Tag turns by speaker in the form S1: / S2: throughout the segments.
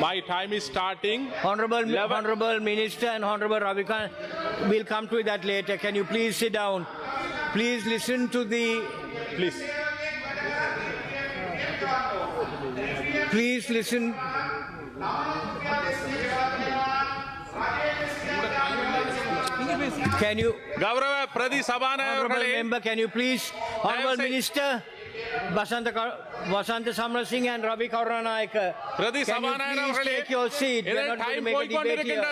S1: My time is starting.
S2: Honorable,
S1: Eleven.
S2: Honorable Minister and Honorable Ravikant, we'll come to that later. Can you please sit down? Please listen to the.
S1: Please.
S2: Please listen. Can you,
S1: Gaurava
S2: Pradi
S1: Sabana,
S2: member, can you please, Honorable Minister? Basanta, Ka- Vasanta Samrasinghe and Ravi Kauranaika,
S1: பிரதி
S2: can you please take your seat? We are not going to
S1: time
S2: make a debate here.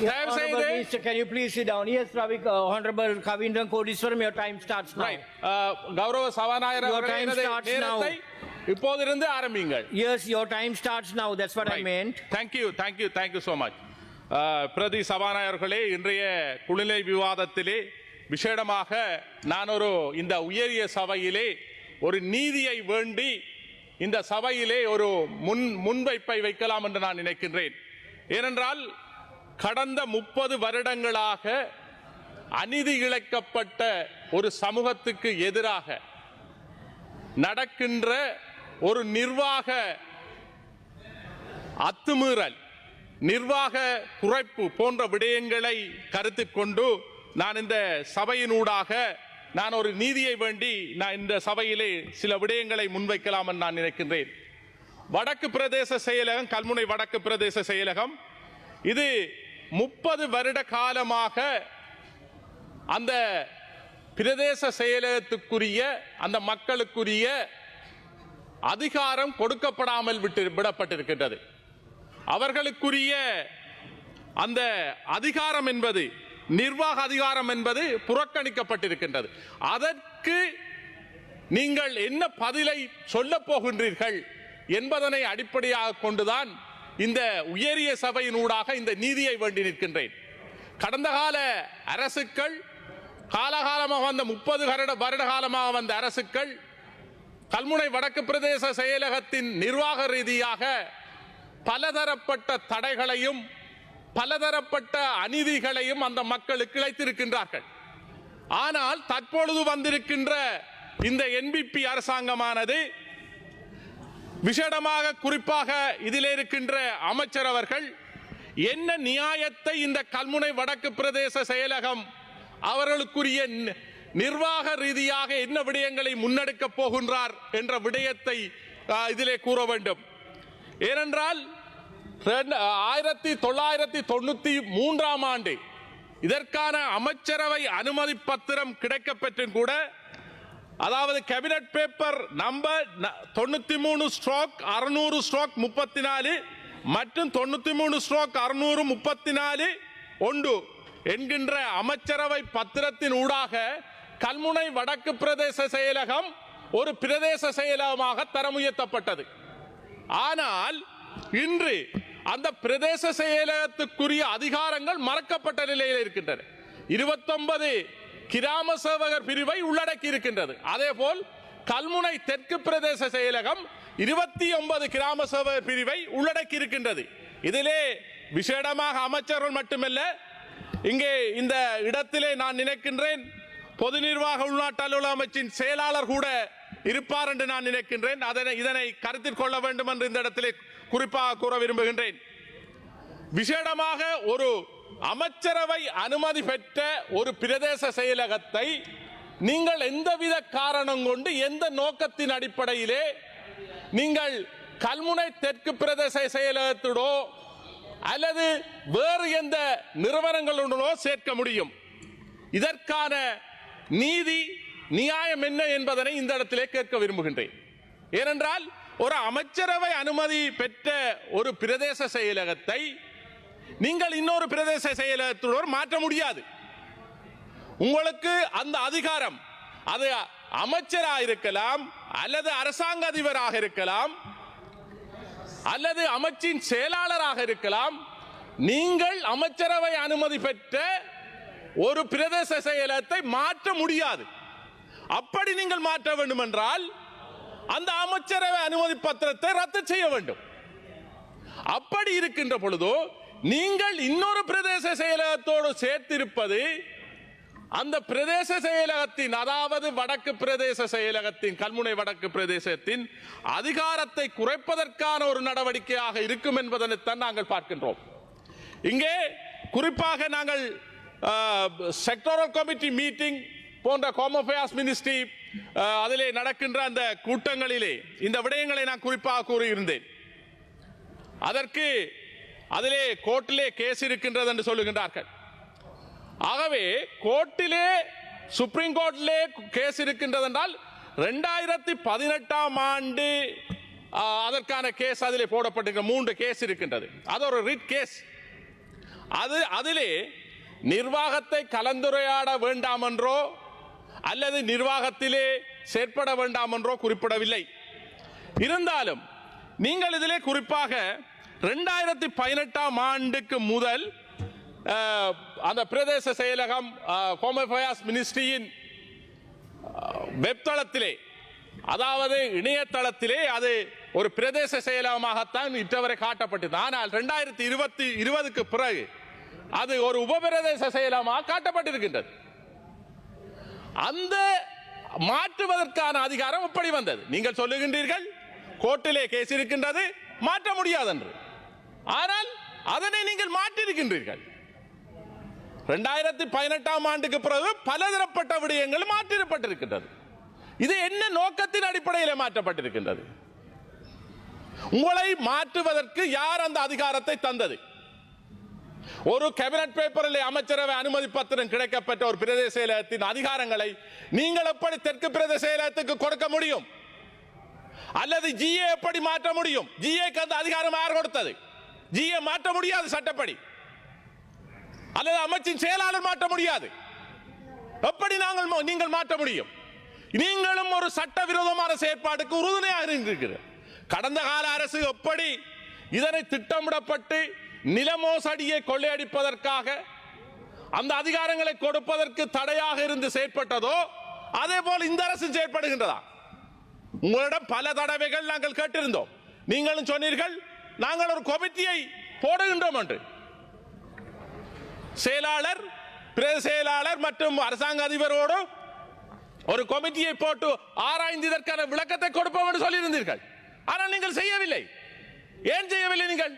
S2: Yeah, Honorable Minister, can you please sit down? Yes, Ravi, uh, Honorable Kavindran Kodiswaram, your time starts now.
S1: Right. Uh, கௌரவ சபாநாயகர்
S2: Your time starts
S1: நேரத்தை இப்போதிருந்து ஆரம்பிங்கள்
S2: Yes, your time starts now. That's what I meant.
S1: Thank you thank you thank you so much பிரதி சபாநாயகர்களே இன்றைய குளிலை விவாதத்திலே விசேடமாக நான் ஒரு இந்த உயரிய சபையிலே ஒரு நீதியை வேண்டி இந்த சபையிலே ஒரு முன் முன்வைப்பை வைக்கலாம் என்று நான் நினைக்கின்றேன். ஏனென்றால் கடந்த முப்பது வருடங்களாக அநீதி இழைக்கப்பட்ட ஒரு சமூகத்துக்கு எதிராக நடக்கின்ற ஒரு நிர்வாக அத்துமீறல் நிர்வாக குறைப்பு போன்ற விடயங்களை கருத்து கொண்டு நான் இந்த சபையினூடாக நான் ஒரு நீதியை வேண்டி நான் இந்த சபையிலே சில விடயங்களை முன்வைக்கலாம் என்று நான் நினைக்கின்றேன். வடக்கு பிரதேச செயலகம் கல்முனை வடக்கு பிரதேச செயலகம் இது முப்பது வருட காலமாக அந்த பிரதேச செயலகத்துக்குரிய அந்த மக்களுக்குரிய அதிகாரம் கொடுக்கப்படாமல் விட்டு விடப்பட்டிருக்கின்றது. அவர்களுக்குரிய அந்த அதிகாரம் என்பது நிர்வாக அதிகாரம் என்பது புறக்கணிக்கப்பட்டிருக்கின்றது. அதற்கு நீங்கள் என்ன பதிலை சொல்லப் போகின்றீர்கள் என்பதனை அடிப்படையாக கொண்டுதான் இந்த உயரிய சபையினூடாக இந்த நீதியை வேண்டி நிற்கின்றேன். கடந்த கால அரசுகள் காலகாலமாக வந்த முப்பது வருட வருட காலமாக வந்த அரசுகள் கல்முனை வடக்கு பிரதேச செயலகத்தின் நிர்வாக ரீதியாக பலதரப்பட்ட தடைகளையும் பலதரப்பட்ட அநீதிகளையும் அந்த மக்களுக்கு இழைத்திருக்கின்றார்கள். ஆனால் தற்பொழுது வந்திருக்கின்ற இந்த என்பிபி அரசாங்கமானது விஷடமாக குறிப்பாக இதில் இருக்கின்ற அமைச்சர் அவர்கள் என்ன நியாயத்தை இந்த கல்முனை வடக்கு பிரதேச செயலகம் அவர்களுக்குரிய நி- நிர்வாக ரீதியாக என்ன விடயங்களை முன்னெடுக்க போகின்றார் என்ற விடயத்தை இதிலே கூற வேண்டும். ஏனென்றால் ஆயிரத்தி தொள்ளாயிரத்தி தொண்ணூத்தி மூன்றாம் ஆண்டு இதற்கான அமைச்சரவை அனுமதி பத்திரம் கிடைக்கப்பெற்றும் கூட அதாவது கேபினட் பேப்பர் நம்பர் தொண்ணூத்தி மூணு ஸ்ட்ரோக் அறுநூறு ஸ்ட்ரோக் முப்பத்தி நாலு மற்றும் தொண்ணூத்தி மூணு ஸ்ட்ரோக் அறுநூறு முப்பத்தி நாலு ஒன்று என்கின்ற அமைச்சரவை பத்திரத்தின் ஊடாக கல்முனை வடக்கு பிரதேச செயலகம் ஒரு பிரதேச செயலகமாக தரம் உயர்த்தப்பட்டது ஆனால் இன்று அந்த பிரதேச செயலகத்துக்குரிய அதிகாரங்கள் மறக்கப்பட்ட நிலையில் இருக்கின்றன. இருபத்தொன்பது கிராம சேவகர் பிரிவை உள்ளடக்கி இருக்கின்றது. அதே போல் கல்முனை தெற்கு பிரதேச செயலகம் இருபத்தி ஒன்பது கிராம சேவகர் பிரிவை உள்ளடக்கி இருக்கின்றது. இதிலே விசேடமாக அமைச்சர்கள் மட்டுமல்ல இங்கே இந்த இடத்திலே நான் நினைக்கின்றேன் பொது நிர்வாக உள்நாட்டு அலுவலக அமைச்சின் செயலாளர் கூட இருப்பார் என்று நான் நினைக்கின்றேன். அதனை இதனை கருத்தில் கொள்ள வேண்டும் என்று இந்த இடத்திலே குறிப்பாக கூற விரும்புகின்றேன். விசேடமாக ஒரு அமைச்சரவை அனுமதி பெற்ற ஒரு பிரதேச செயலகத்தை நீங்கள் எந்தவித காரணம் கொண்டு எந்த நோக்கத்தின் அடிப்படையிலே நீங்கள் கல்முனை தெற்கு பிரதேச செயலகத்திடோ அல்லது வேறு எந்த நிறுவனங்களுடனோ சேர்க்க முடியும். இதற்கான நீதி நியாயம் என்ன என்பதனை இந்த இடத்திலே கேட்க விரும்புகின்றேன். ஏனென்றால் ஒரு அமைச்சரவை அனுமதி பெற்ற ஒரு பிரதேச செயலகத்தை நீங்கள் இன்னொரு பிரதேச செயலகத்துடன் மாற்ற முடியாது. உங்களுக்கு அந்த அதிகாரம் அது அமைச்சராக இருக்கலாம் அல்லது அரசாங்க அதிபராக இருக்கலாம் அல்லது அமைச்சின் செயலாளராக இருக்கலாம் நீங்கள் அமைச்சரவை அனுமதி பெற்ற ஒரு பிரதேச செயலகத்தை மாற்ற முடியாது. அப்படி நீங்கள் மாற்ற வேண்டும் என்றால் அந்த அமைச்சரவை அனுமதி பத்திரத்தை ரத்து செய்ய வேண்டும். அப்படி இருக்கின்ற பொழுதோ நீங்கள் இன்னொரு பிரதேச செயலகத்தோடு சேர்த்திருப்பது அந்த பிரதேச செயலகத்தின் அதாவது வடக்கு பிரதேச செயலகத்தின் கல்முனை வடக்கு பிரதேசத்தின் அதிகாரத்தை குறைப்பதற்கான ஒரு நடவடிக்கையாக இருக்கும் என்பதனைத்தான் நாங்கள் பார்க்கின்றோம். இங்கே குறிப்பாக நாங்கள் செக்டோரல் கமிட்டி மீட்டிங் போன்ற காமன் அஃபேர்ஸ் மினிஸ்ட்ரி அதிலே நடக்கின்ற அந்த கூட்டங்களிலே இந்த விடயங்களை நான் குறிப்பாக கூறியிருந்தேன். அதற்கு அதிலே கோர்ட்டிலே கேஸ் இருக்கின்றது என்று சொல்லுகின்றார்கள். ஆகவே கோர்ட்டிலே சுப்ரீம் கோர்ட்டிலே கேஸ் இருக்கின்றது என்றால் ரெண்டாயிரத்தி பதினெட்டாம் ஆண்டு அதற்கான கேஸ் அதிலே போடப்பட்டிருக்க மூன்று கேஸ் இருக்கின்றது. அது ஒரு ரிட் கேஸ் அது அதிலே நிர்வாகத்தை கலந்துரையாட வேண்டாம் என்றோ அல்லது நிர்வாகத்திலே செயற்பட வேண்டாம் என்றோ குறிப்பிடவில்லை. இருந்தாலும் நீங்கள் இதிலே குறிப்பாக ரெண்டாயிரத்தி பதினெட்டாம் ஆண்டுக்கு முதல் அந்த பிரதேச செயலகம் ஹோமோபயாஸ் மினிஸ்ட்ரியின் வெப்தளத்திலே அதாவது இணையதளத்திலே அது ஒரு பிரதேச செயலகமாகத்தான் இற்றவரை காட்டப்பட்டது. ஆனால் ரெண்டாயிரத்தி இருபத்தி இருபதுக்கு பிறகு அது ஒரு உபபிரதேச செயலகமாக காட்டப்பட்டிருக்கின்றது. அந்த மாற்றுவதற்கான அதிகாரம் எப்படி வந்தது. நீங்கள் சொல்லுகின்றீர்கள் கோர்ட்டிலே கேஸ் இருக்கின்றது மாற்ற முடியாது என்று ஆனால் அதனை நீங்கள் மாற்றியிருக்கின்றீர்கள். ரெண்டாயிரத்தி பதினெட்டாம் ஆண்டுக்கு பிறகு பலதரப்பட்ட விடயங்கள் மாற்றிடப்பட்டிருக்கின்றது இது என்ன நோக்கத்தின் அடிப்படையில் மாற்றப்பட்டிருக்கின்றது? உங்களை மாற்றுவதற்கு யார் அந்த அதிகாரத்தை தந்தது? ஒரு கேபினட் பேப்பரில் அமைச்சரவை அனுமதி பத்திரம் கிடைக்கப்பட்ட ஒரு பிரதேச செயலகத்தின் அதிகாரங்களை நீங்கள் எப்படி தெற்கு பிரதேச செயலகத்துக்கு கொடுக்க முடியும்? அல்லது ஜிஏ எப்படி மாற்ற முடியும்? ஜிஏக்கு அந்த அதிகாரம் யார் கொடுத்தது? ஜிஏ மாற்ற முடியாது சட்டப்படி. அல்லது அமைச்சின் செயலாளர் மாற்ற முடியாது. எப்படி நாங்கள் நீங்கள் மாற்ற முடியும்? நீங்களும் ஒரு சட்ட விரோதமான செயற்பாடுக்கு உறுதுணையாக இருக்கிறீர்கள் கடந்த கால அரசு எப்படி இதனை திட்டமிடப்பட்டு நில மோசடியை கொள்ளையடிப்பதற்காக அந்த அதிகாரங்களை கொடுப்பதற்கு தடையாக இருந்து செயற்பட்டதோ அதே போல் இந்த அரசு செயற்படுகின்றதா? உங்களிடம் பல தடவைகள் நாங்கள் கேட்டிருந்தோம். நீங்களும் சொன்னீர்கள் நாங்கள் ஒரு கமிட்டியை போடுகின்றோம் என்று. செயலாளர் பிரதேச செயலாளர் மற்றும் அரசாங்க அதிபரோடு ஒரு கமிட்டியை போட்டு ஆராய்ந்து இதற்கான விளக்கத்தை கொடுப்போம் என்று சொல்லியிருந்தீர்கள். ஆனால் நீங்கள் செய்யவில்லை. ஏன் செய்யவில்லை நீங்கள்?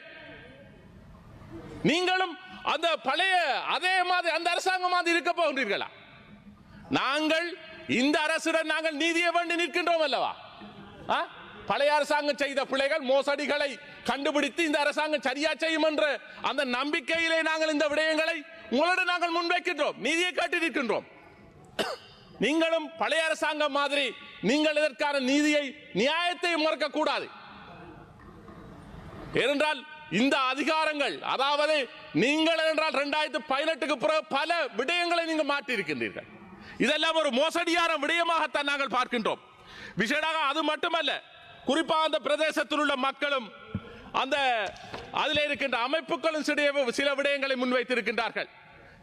S1: நீங்களும் அந்த பழைய அதே மாதிரி அந்த அரசாங்கம் மாதிரி இருக்க போகின்றீர்களா? நாங்கள் இந்த அரசுடன் நாங்கள் நீதியை வேண்டி நிற்கின்றோம் அல்லவா? ஆ? பழைய அரசாங்கம் செய்த பிள்ளைகள் மோசடிகளை கண்டுபிடித்து இந்த அரசாங்கம் சரியா செய்யும் என்ற அந்த நம்பிக்கையிலே நாங்கள் இந்த விடயங்களை உங்களிடம் நாங்கள் முன்வைக்கின்றோம். நீதியை காட்டியிருக்கின்றோம் நீங்களும் பழைய அரசாங்கம் மாதிரி நீங்கள் இதற்கான நீதியை நியாயத்தை மறுக்க கூடாது ஏனென்றால் இந்த அதிகாரங்கள் அதாவது நீங்கள் என்றால் ரெண்டாயிரத்தி பதினெட்டுக்கு பிறகு பல விடயங்களை நீங்கள் மாற்றி இருக்கின்றீர்கள் இதெல்லாம் ஒரு மோசடியான விடயமாகத்தான் நாங்கள் பார்க்கின்றோம். விசேடாக அது மட்டுமல்ல குறிப்பாக அந்த பிரதேசத்தில் உள்ள மக்களும் அந்த அதில் இருக்கின்ற அமைப்புகளும் சில விடயங்களை முன்வைத்திருக்கின்றார்கள்.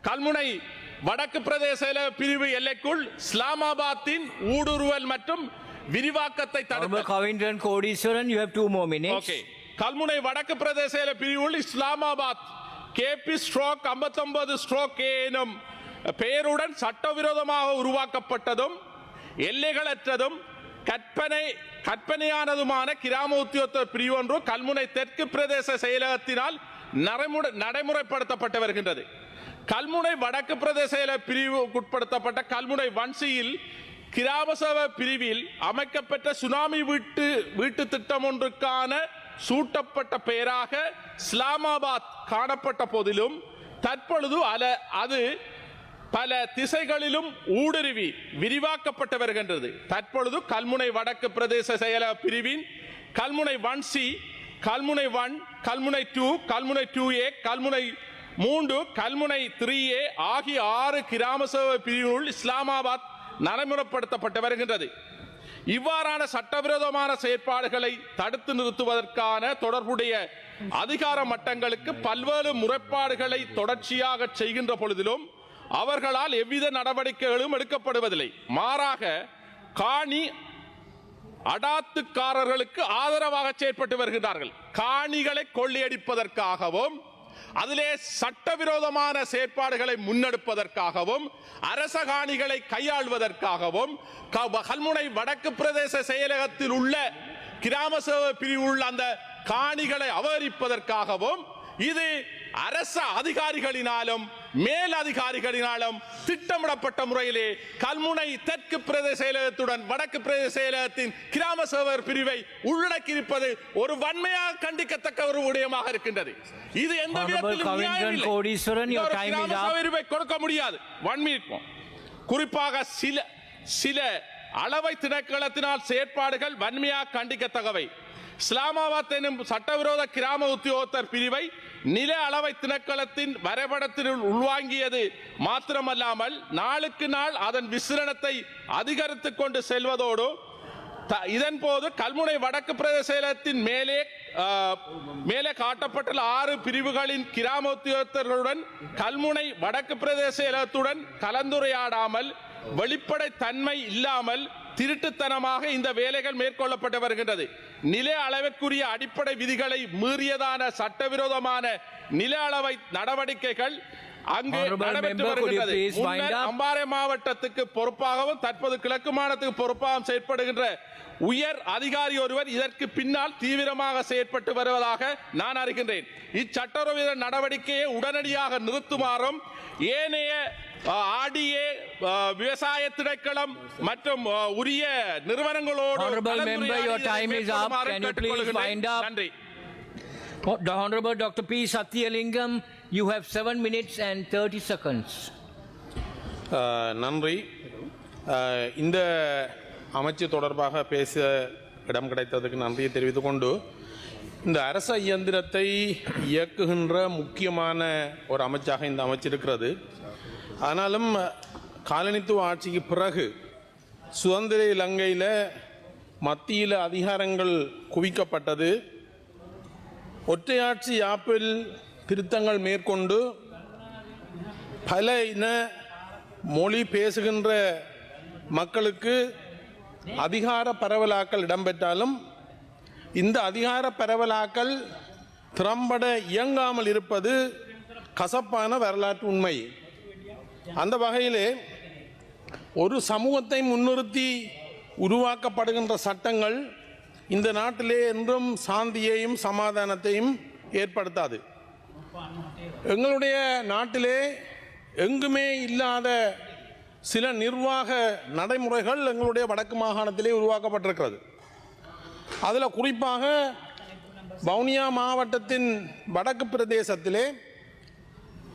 S1: கல்முனை வடக்கு பிரதேச பிரிவு எல்லைக்குள் இஸ்லாமாபாத்தின் ஊடுருவல் மற்றும் விரிவாக்கத்தை தடுக்க
S2: you have two more minutes.
S1: Okay Kalmunai வடக்கு பிரதேச பிரிவுள் Islamabad. KP stroke 59 stroke A எனும் பெயருடன் சட்டவிரோதமாக உருவாக்கப்பட்டதும் எல்லைகளற்றதும் கற்பனை கற்பனையானதுமான கிராம உத்தியோகத்தர் பிரிவு ஒன்று கல்முனை தெற்கு பிரதேச செயலகத்தினால் நடைமுறை நடைமுறைப்படுத்தப்பட்டு வருகின்றது. கல்முனை வடக்கு பிரதேச பிரிவுக்குட்படுத்தப்பட்ட கல்முனை வன்சியில் கிராம சபை பிரிவில் அமைக்கப்பட்ட சுனாமி வீட்டு வீட்டு திட்டம் ஒன்றுக்கான சூட்டப்பட்ட பெயராக இஸ்லாமாபாத் காணப்பட்ட போதிலும் தற்பொழுது அல அது பல திசைகளிலும் ஊடுருவி விரிவாக்கப்பட்டு வருகின்றது தற்பொழுது கல்முனை வடக்கு பிரதேச செயல பிரிவின் Kalmunai one C Kalmunai one Kalmunai two Kalmunai two A Kalmunai மூன்று கல்முனை த்ரீ ஏ ஆகிய ஆறு கிராம சேவை பிரிவினுள் இஸ்லாமாபாத் நடைமுறைப்படுத்தப்பட்டு வருகின்றது. இவ்வாறான சட்டவிரோதமான செயற்பாடுகளை தடுத்து நிறுத்துவதற்கான தொடர்புடைய அதிகார மட்டங்களுக்கு பல்வேறு முறைப்பாடுகளை தொடர்ச்சியாக செய்கின்ற பொழுதிலும் அவர்களால் எவ்வித நடவடிக்கைகளும் எடுக்கப்படுவதில்லை. மாறாக காணி அடாத்துக்காரர்களுக்கு ஆதரவாக செயற்பட்டு வருகிறார்கள் காணிகளை கொள்ளையடிப்பதற்காகவும் அதிலே சட்டவிரோதமான செயற்பாடுகளை முன்னெடுப்பதற்காகவும் அரச காணிகளை கையாள்வதற்காகவும் கல்முனை வடக்கு பிரதேச செயலகத்தில் உள்ள கிராம சேவை பிரிவு உள்ள அந்த காணிகளை அபகரிப்பதற்காகவும் இது அரச அதிகாரிகளினாலும் மேல் அதிகாரிகளினாலும் திட்டமிடப்பட்ட முறையிலே கல்முனை தெற்கு பிரதேச செயலகத்துடன் வடக்கு பிரதேச செயலகத்தின் கிராம சேவர் பிரிவை உள்ளடக்கியிருப்பது ஒரு வன்மையாக கண்டிக்கத்தக்க ஒரு விடயமாக இருக்கின்றது. இது எந்த விதத்திலும் கொடுக்க முடியாது. மினிட் குறிப்பாக சில சில அளவை திணைக்களத்தினால் செயற்பாடுகள் வன்மையாக கண்டிக்கத்தக்கவை. இஸ்லாமாபாத் எனும் சட்டவிரோத கிராம உத்தியோகத்தர் பிரிவை நில அளவை திணைக்களத்தின் வரைபடத்தில் உள்வாங்கியது மாத்திரமல்லாமல் நாளுக்கு நாள் அதன் விசிரணத்தை அதிகரித்துக் கொண்டு செல்வதோடு த- இதன் போது கல்முனை வடக்கு பிரதேச மேலே மேலே காட்டப்பட்டுள்ள ஆறு பிரிவுகளின் கிராம உத்தியோகத்தர்களுடன் கல்முனை வடக்கு பிரதேச கலந்துரையாடாமல் வெளிப்படை தன்மை இல்லாமல் திருட்டுத்தனமாக இந்த வேலைகள் மேற்கொள்ளப்பட்டு வருகின்றது. நில அளவிற்குரிய அடிப்படை விதிகளை மீறியதான சட்டவிரோதமான நில அளவை நடவடிக்கைகள் அங்கு? அம்பாறை மாவட்டத்துக்கு பொறுப்பாகவும் தற்போது கிழக்கு மாநிலத்துக்கு பொறுப்பாகவும் செயற்படுகின்ற உயர் அதிகாரி ஒருவர் இதற்கு பின்னால் தீவிரமாக செயற்பட்டு வருவதாக நான் அறிகின்றேன் இச்சட்டவிரோத நடவடிக்கையை உடனடியாக நிறுத்துமாறும் ஏனைய ஆடிஏ விவசாய திணைக்களம் மற்றும் உரிய நிறுவனங்களோடு? நன்றி
S2: The Honorable Dr. P. Satyalingam, you have seven minutes and thirty
S3: seconds நன்றி. Uh, இந்த அமைச்சு தொடர்பாக பேச இடம் கிடைத்ததுக்கு நன்றியை தெரிவித்துக் கொண்டு இந்த அரச இயந்திரத்தை இயக்குகின்ற முக்கியமான ஒரு அமைச்சாக இந்த அமைச்சு இருக்கிறது. ஆனாலும் காலனித்துவ ஆட்சிக்கு பிறகு சுதந்திர இலங்கையில் மத்தியில் அதிகாரங்கள் குவிக்கப்பட்டது. ஒற்றையாட்சி ஆப்பிள் திருத்தங்கள் மேற்கொண்டு பல இன மொழி பேசுகின்ற மக்களுக்கு அதிகார பரவலாக்கல் இடம்பெற்றாலும் இந்த அதிகார பரவலாக்கல் திறம்பட இயங்காமல் இருப்பது கசப்பான வரலாற்று உண்மை. அந்த வகையிலே ஒரு சமூகத்தை முன்னிறுத்தி உருவாக்கப்படுகின்ற சட்டங்கள் இந்த நாட்டிலே என்றும் சாந்தியையும் சமாதானத்தையும் ஏற்படுத்தாது. எங்களுடைய நாட்டிலே எங்குமே இல்லாத சில நிர்வாக நடைமுறைகள் எங்களுடைய வடக்கு மாகாணத்திலே உருவாக்கப்பட்டிருக்கிறது. அதில் குறிப்பாக வவுனியா மாவட்டத்தின் வடக்கு பிரதேசத்திலே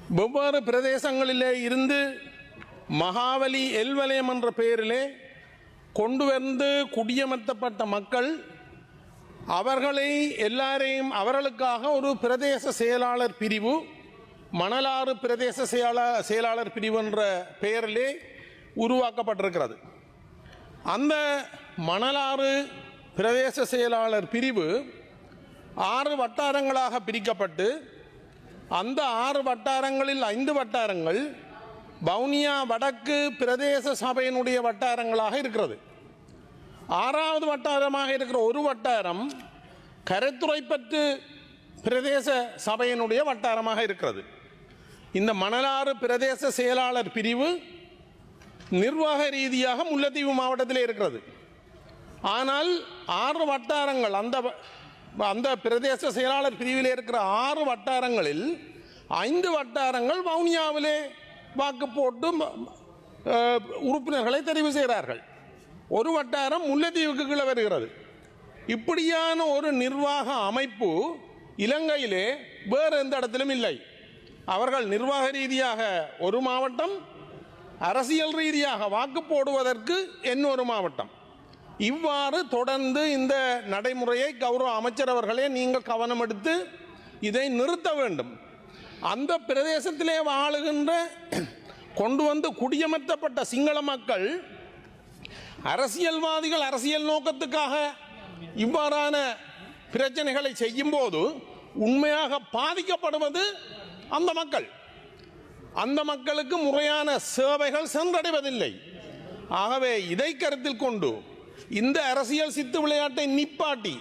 S3: வெவ்வேறு பிரதேசங்களிலே இருந்து மகாவலி எல்வலயம் என்ற பெயரிலே கொண்டு வந்து குடியமர்த்தப்பட்ட மக்கள் அவர்களை எல்லாரையும் அவர்களுக்காக ஒரு பிரதேச செயலாளர் பிரிவு மணலாறு பிரதேச செயலாளர் செயலாளர் பிரிவு என்ற பெயரிலே உருவாக்கப்பட்டிருக்கிறது. அந்த மணலாறு பிரதேச செயலாளர் பிரிவு ஆறு வட்டாரங்களாக பிரிக்கப்பட்டு அந்த ஆறு வட்டாரங்களில் ஐந்து வட்டாரங்கள் வவுனியா வடக்கு பிரதேச சபையினுடைய வட்டாரங்களாக இருக்கிறது. ஆறாவது வட்டாரமாக இருக்கிற ஒரு வட்டாரம் கருத்துரைப்பற்று பிரதேச சபையினுடைய வட்டாரமாக இருக்கிறது. இந்த மணலாறு பிரதேச செயலாளர் பிரிவு நிர்வாக ரீதியாக முல்லைத்தீவு மாவட்டத்தில் இருக்கிறது. ஆனால் ஆறு வட்டாரங்கள் அந்த அந்த பிரதேச செயலாளர் பிரிவில் இருக்கிற ஆறு வட்டாரங்களில் ஐந்து வட்டாரங்கள் வவுனியாவிலே வாக்கு போட்டு உறுப்பினர்களை தெரிவு செய்கிறார்கள். ஒரு வட்டாரம் முல்லைத்தீவுக்கு கீழே வருகிறது. இப்படியான ஒரு நிர்வாக அமைப்பு இலங்கையிலே வேறு எந்த இடத்திலும் இல்லை. அவர்கள் நிர்வாக ரீதியாக ஒரு மாவட்டம் அரசியல் ரீதியாக வாக்கு போடுவதற்கு இன்னொரு மாவட்டம். இவ்வாறு தொடர்ந்து இந்த நடைமுறையை கௌரவ அமைச்சர் அவர்களே நீங்கள் கவனம் எடுத்து இதை நிறுத்த வேண்டும். அந்த பிரதேசத்திலே வாழுகின்ற கொண்டு வந்து குடியமர்த்தப்பட்ட சிங்கள மக்கள் அரசியல்வாதிகள் அரசியல் நோக்கத்துக்காக இவ்வாறான பிரச்சனைகளை செய்யும்போது உண்மையாக பாதிக்கப்படுவது அந்த மக்கள். அந்த மக்களுக்கு முறையான சேவைகள் சென்றடைவதில்லை. ஆகவே இதை கருத்தில் கொண்டு இந்த அரசியல் சித்து விளையாட்டை நிப்பாட்டி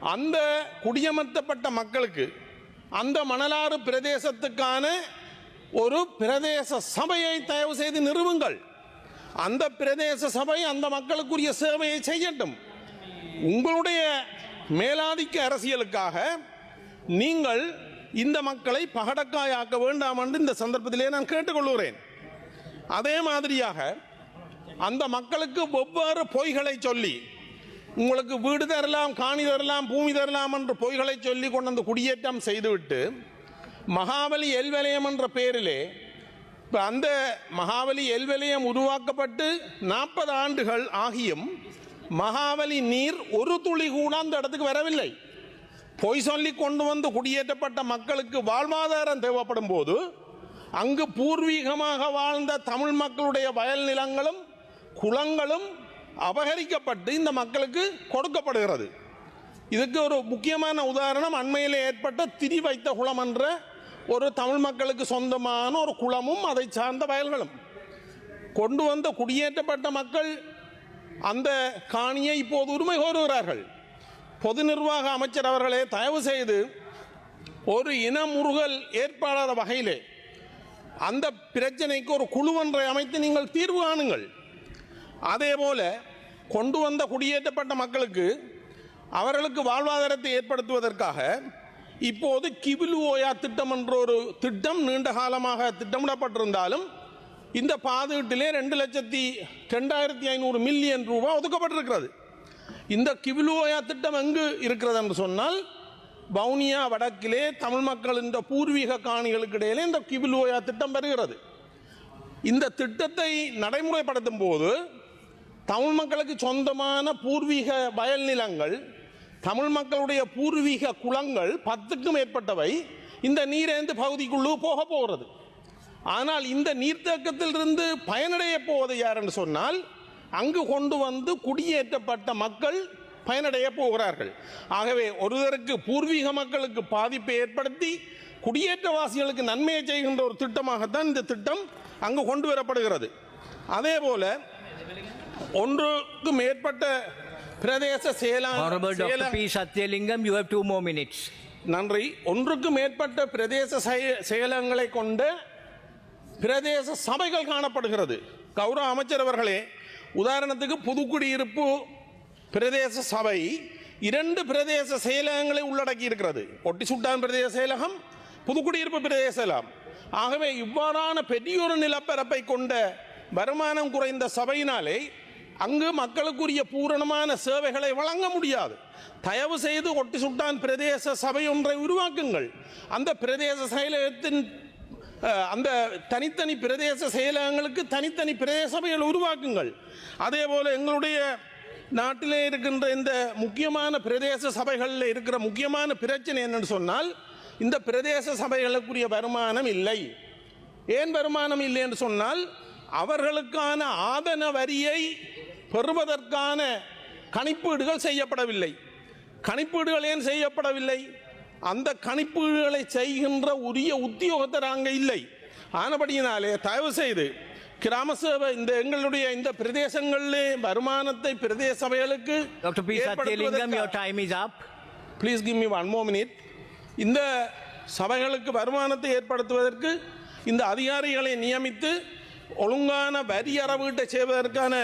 S3: அந்த குடியமர்த்தப்பட்ட மக்களுக்கு அந்த மணலாறு பிரதேசத்துக்கான ஒரு பிரதேச சபையை தயவு செய்து நிறுவுங்கள். அந்த பிரதேச சபை அந்த மக்களுக்குரிய சேவையை செய்யட்டும். உங்களுடைய மேலாதிக்க அரசியலுக்காக நீங்கள் இந்த மக்களை பகடக்காயாக்க வேண்டாம் என்று இந்த சந்தர்ப்பத்திலே நான் கேட்டுக்கொள்கிறேன். அதே மாதிரியாக அந்த மக்களுக்கு ஒவ்வொரு பொய்களை சொல்லி உங்களுக்கு வீடு தரலாம் காணி தரலாம் பூமி தரலாம் என்று பொய்களை சொல்லி கொண்டு வந்து குடியேற்றம் செய்துவிட்டு மகாபலி எல்வலயம் என்ற பெயரிலே இப்போ அந்த மகாபலி எல்வெளியம் உருவாக்கப்பட்டு நாற்பது ஆண்டுகள் ஆகியும் மகாபலி நீர் ஒரு துளி கூட அந்த இடத்துக்கு வரவில்லை. பொய் சொல்லி கொண்டு வந்து குடியேற்றப்பட்ட மக்களுக்கு வாழ்வாதாரம் தேவைப்படும் போது அங்கு பூர்வீகமாக வாழ்ந்த தமிழ் மக்களுடைய வயல் நிலங்களும் குளங்களும் அபகரிக்கப்பட்டு இந்த மக்களுக்கு கொடுக்கப்படுகிறது. இதுக்கு ஒரு முக்கியமான உதாரணம் அண்மையில் ஏற்பட்ட திரி வைத்த குளம் என்ற ஒரு தமிழ் மக்களுக்கு சொந்தமான ஒரு குளமும் அதை சார்ந்த வயல்களும். கொண்டு வந்த குடியேற்றப்பட்ட மக்கள் அந்த காணியை இப்போது உரிமை கோருகிறார்கள். பொது நிர்வாக அமைச்சர் அவர்களே தயவு செய்து ஒரு இனமுறுகல் ஏற்படாத வகையிலே அந்த பிரச்சனைக்கு ஒரு குழு ஒன்றை அமைத்து நீங்கள் தீர்வு காணுங்கள். அதே போல கொண்டு வந்த குடியேற்றப்பட்ட மக்களுக்கு அவர்களுக்கு வாழ்வாதாரத்தை ஏற்படுத்துவதற்காக இப்போது கிபிலு ஓயா திட்டம் என்ற ஒரு திட்டம் நீண்ட காலமாக திட்டமிடப்பட்டிருந்தாலும் இந்த பாதுகாட்டிலே ரெண்டு லட்சத்தி ரெண்டாயிரத்தி ஐநூறு மில்லியன் ரூபாய் ஒதுக்கப்பட்டிருக்கிறது. இந்த கிவிலுவோயா திட்டம் எங்கு இருக்கிறது என்று சொன்னால் வவுனியா வடக்கிலே தமிழ் மக்கள் இந்த பூர்வீக காணிகளுக்கு இடையிலே இந்த கிபிலு திட்டம் பெறுகிறது இந்த திட்டத்தை நடைமுறைப்படுத்தும் போது தமிழ் மக்களுக்கு சொந்தமான பூர்வீக வயல் நிலங்கள் தமிழ் மக்களுடைய பூர்வீக குளங்கள் பத்துக்கும் மேற்பட்டவை. இந்த நீரேந்து பகுதிக்குள்ளே போக போகிறது. ஆனால் இந்த நீர்த்தேக்கத்திலிருந்து பயனடைய போவது யாருன்னு சொன்னால் அங்கு கொண்டு வந்து குடியேற்றப்பட்ட மக்கள் பயனடைய போகிறார்கள். ஆகவே ஒருவருக்கு பூர்வீக மக்களுக்கு பாதிப்பை ஏற்படுத்தி குடியேற்றவாசிகளுக்கு நன்மையை செய்கின்ற ஒரு திட்டமாகத்தான் இந்த திட்டம் அங்கு கொண்டு வரப்படுகிறது. அதே போல ஒன்றுக்கு மேற்பட்ட பிரதேச செயலா
S2: Honorable Dr.
S3: செயல-
S2: P. Satyalingam, you have two more minutes.
S3: நன்றி ஒன்றுக்கு மேற்பட்ட பிரதேச செய- செயலகங்களை கொண்ட பிரதேச சபைகள் காணப்படுகிறது கௌரவ அமைச்சர் அவர்களே உதாரணத்துக்கு புதுக்குடியிருப்பு பிரதேச சபை இரண்டு பிரதேச செயலகங்களை உள்ளடக்கி இருக்கிறது ஒட்டி சுட்டான் பிரதேச செயலகம் புதுக்குடியிருப்பு பிரதேச செயலகம் ஆகவே இவ்வாறான பெரியோரு நிலப்பரப்பை கொண்ட வருமானம் குறைந்த சபையினாலே அங்கு மக்களுக்குரிய பூரணமான சேவைகளை வழங்க முடியாது. தயவு செய்து ஒட்டி சுட்டான் பிரதேச சபை ஒன்றை உருவாக்குங்கள். அந்த பிரதேச செயலகத்தின் அந்த தனித்தனி பிரதேச செயலகங்களுக்கு தனித்தனி பிரதேச சபைகள் உருவாக்குங்கள். அதே போல எங்களுடைய நாட்டிலே இருக்கின்ற இந்த முக்கியமான பிரதேச சபைகளில் இருக்கிற முக்கியமான பிரச்சனை என்னன்னு சொன்னால் இந்த பிரதேச சபைகளுக்குரிய வருமானம் இல்லை. ஏன் வருமானம் இல்லை என்று சொன்னால் அவர்களுக்கான ஆதன வரியை பெறுவதற்கான கணிப்பீடுகள் செய்யப்படவில்லை. கணிப்பீடுகள் ஏன் செய்யப்படவில்லை? அந்த கணிப்பீடுகளை செய்கின்ற உரிய உத்தியோகத்தர் அங்கே இல்லை. ஆனபடியினாலே தயவு செய்து கிராம சேவை இந்த எங்களுடைய இந்த பிரதேசங்களிலே வருமானத்தை பிரதேச சபைகளுக்கு
S2: your time is up.
S3: Please give me one more minute இந்த சபைகளுக்கு வருமானத்தை ஏற்படுத்துவதற்கு இந்த அதிகாரிகளை நியமித்து ஒழுங்கான வரி அறவீட்டை செய்வதற்கான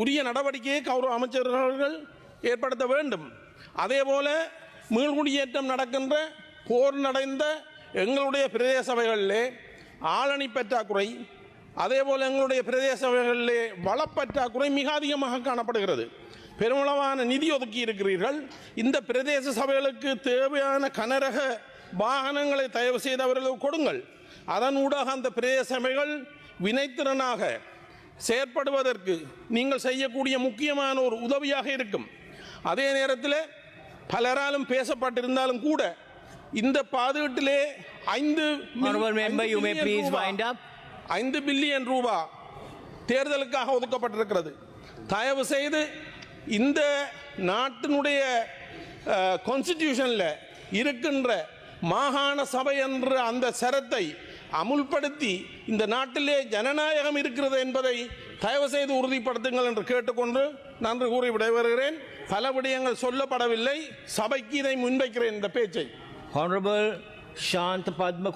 S3: உரிய நடவடிக்கையை கௌரவ அமைச்சர்கள் ஏற்படுத்த வேண்டும். அதே போல மீள்குடியேற்றம் நடக்கின்ற போர் நடந்த எங்களுடைய பிரதேச சபைகளிலே ஆளணி பற்றாக்குறை அதே போல் எங்களுடைய பிரதேச சபைகளிலே வளப்பற்றாக்குறை மிக அதிகமாக காணப்படுகிறது. பெருமளவான நிதி ஒதுக்கி இருக்கிறீர்கள். இந்த பிரதேச சபைகளுக்கு தேவையான கனரக வாகனங்களை தயவு செய்து அவர்களுக்கு கொடுங்கள். அதன் ஊடாக அந்த பிரதேச சபைகள் வினைத்திறனாக செயற்படுவதற்கு நீங்கள் செய்யக்கூடிய முக்கியமான ஒரு உதவியாக இருக்கும் அதே நேரத்தில் பலராலும் பேசப்பட்டிருந்தாலும் கூட இந்த பாதுகாட்டிலே ஐந்து. ஐந்து பில்லியன் ரூபா தேர்தலுக்காக ஒதுக்கப்பட்டிருக்கிறது தயவு செய்து இந்த நாட்டினுடைய கான்ஸ்டிடியூஷனில் இருக்கின்ற மாகாண சபை என்ற அந்த சரத்தை அமுல்படுத்தி இந்த நாட்டிலே ஜனநாயகம் இருக்கிறது என்பதை தயவு செய்து உறுதிப்படுத்துங்கள் என்று கேட்டுக்கொண்டு நன்றி கூறி விடைபெறுகிறேன். பல விடயங்கள் சொல்லப்படவில்லை. சபைக்கு இதை முன்வைக்கிறேன் இந்த பேச்சை.
S2: Honorable Shant Padma